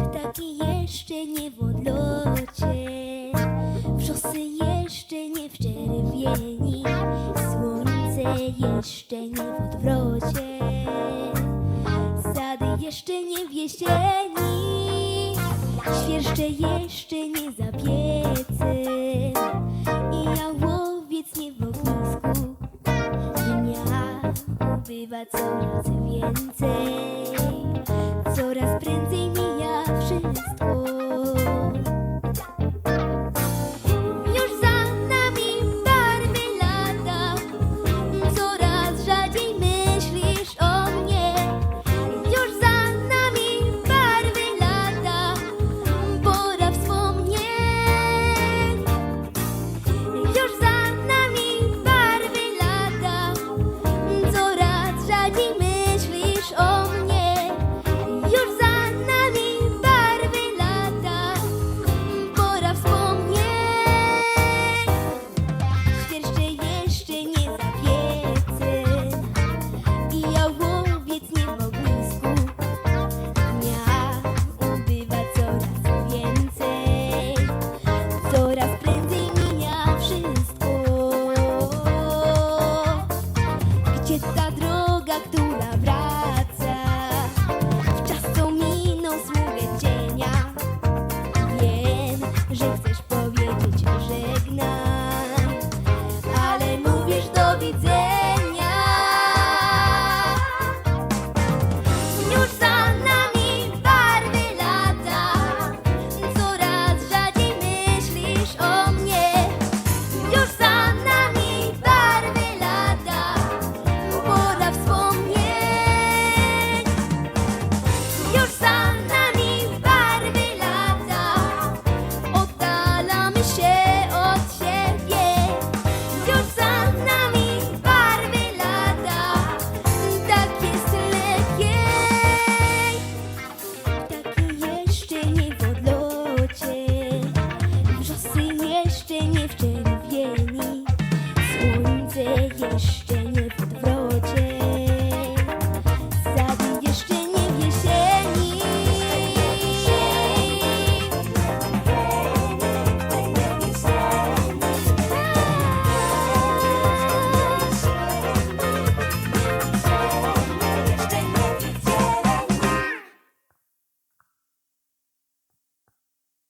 Ptaki jeszcze nie w odlocie, wrzosy jeszcze nie w słońce jeszcze nie w odwrocie, jeszcze nie w jesieni, świerszcze jeszcze nie za piecem i jałowiec nie w ognisku. Dnia ubywa coraz więcej.